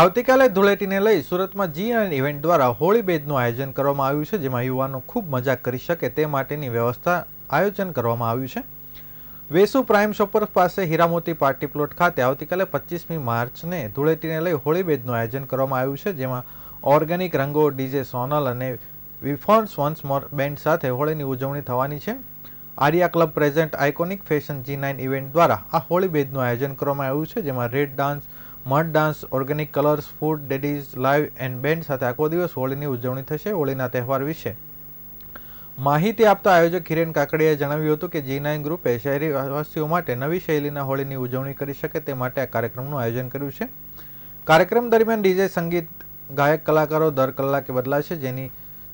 આવતીકાલે ધૂળેટીને લઈ સુરતમાં જી એન્ડ ઇવેન્ટ દ્વારા હોળી બેદનું આયોજન કરવામાં આવ્યું છે, જેમાં યુવાનો ખૂબ મજા કરી શકે તે માટેની વ્યવસ્થા આયોજન કરવામાં આવ્યું છે. વેસુ પ્રાઇમ શોપર પાસે હીરામોતી પાર્ટી પ્લોટ ખાતે આવતીકાલે પચીસમી માર્ચને ધૂળેટીને લઈ હોળી બેદનું આયોજન કરવામાં આવ્યું છે, જેમાં ઓર્ગેનિક રંગો, ડીજે સોનલ અને વિફોન્સ વન્સ મોર બેન્ડ સાથે હોળીની ઉજવણી થવાની છે. Arya club present iconic fashion G nine event દ્વારા આ હોળી બેદનું આયોજન કરવામાં આવ્યું છે, જેમાં red dance mud dance, organic colours, food, daddies, live and band સાથે આખો દિવસ હોળીની ઉજવણી થશે, હોળીના તહેવાર વિશે. માહિતી આપતા આયોજક હિરેન કાકડિયાએ જણાવ્યું હતું કે જી નાઇન ગ્રુપે શહેરી વાસીઓ માટે નવી શૈલીના હોળીની ઉજવણી કરી શકે તે માટે આ કાર્યક્રમનું આયોજન કર્યું છે. કાર્યક્રમ દરમિયાન ડીજે સંગીત, ગાયક, કલાકારો દર કલાકે બદલાશે, જેની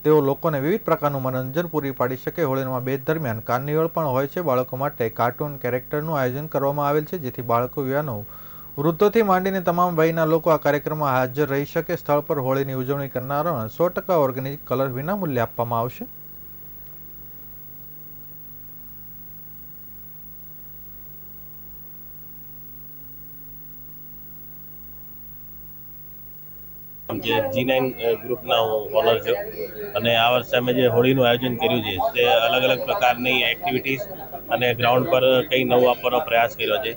તેઓ લોકોને વિવિધ પ્રકારનું મનોરંજન પૂરી પાડી શકે. હોળીમાં બે દરમિયાન કાર્નિવલ પણ હોય છે. બાળકો માટે કાર્ટૂન કેરેક્ટરનું આયોજન કરવામાં આવેલ છે, જેથી બાળકો, યુવાનો વૃદ્ધોથી માંડીને તમામ વયના લોકો આ કાર્યક્રમમાં હાજર રહી શકે. સ્થળ પર હોળીની ઉજવણી કરનારાઓને સો ટકા ઓર્ગેનિક કલર વિનામૂલ્યે આપવામાં આવશે. જે જી નાઇન ગ્રુપના ઓનર છું. અને આ વર્ષે અમે જે હોળીનું આયોજન કર્યું છે, તે અલગ અલગ પ્રકારની એક્ટિવિટીઝ અને ગ્રાઉન્ડ પર કંઈ નવું આપવાનો પ્રયાસ કર્યો છે.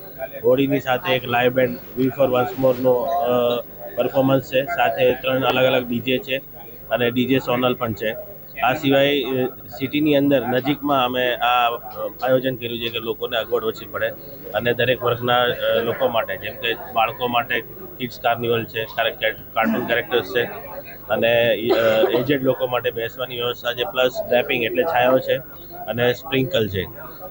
હોળીની સાથે એક live band V four once મોરનો performance છે. સાથે ત્રણ અલગ અલગ ડીજે છે અને ડીજે સોનલ પણ છે. આ સિવાય સિટીની અંદર નજીકમાં અમે આ આયોજન કર્યું છે કે લોકોને અગવડ ઓછી પડે અને દરેક વર્ગના લોકો માટે, જેમ કે બાળકો માટે કિડ્સ કાર્નિવલ છે કાર્ટૂન કેરેક્ટર્સ છે અને એજેડ લોકો માટે બેસવાની વ્યવસ્થા છે, પ્લસ ડ્રેપિંગ એટલે છાયો છે અને સ્પ્રિંકલ છે.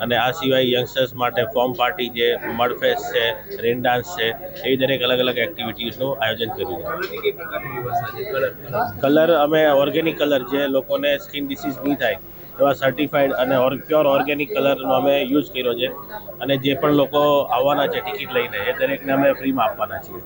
અને આ સિવાય યંગસ્ટર્સ માટે ફોર્મ પાર્ટી છે મડફેસ્ટ છે રેન ડાન્સ છે, એવી દરેક અલગ અલગ એક્ટિવિટીઝનું આયોજન કર્યું છે. કલર અમે ઓર્ગેનિક કલર જે લોકોને સ્કિન ડિસીઝ નહીં થાય, એવા સર્ટિફાઈડ અને પ્યોર ઓર્ગેનિક કલરનો અમે યુઝ કર્યો છે. અને જે પણ લોકો આવવાના છે ટિકિટ લઈને, એ દરેકને અમે ફ્રીમાં આપવાના છીએ.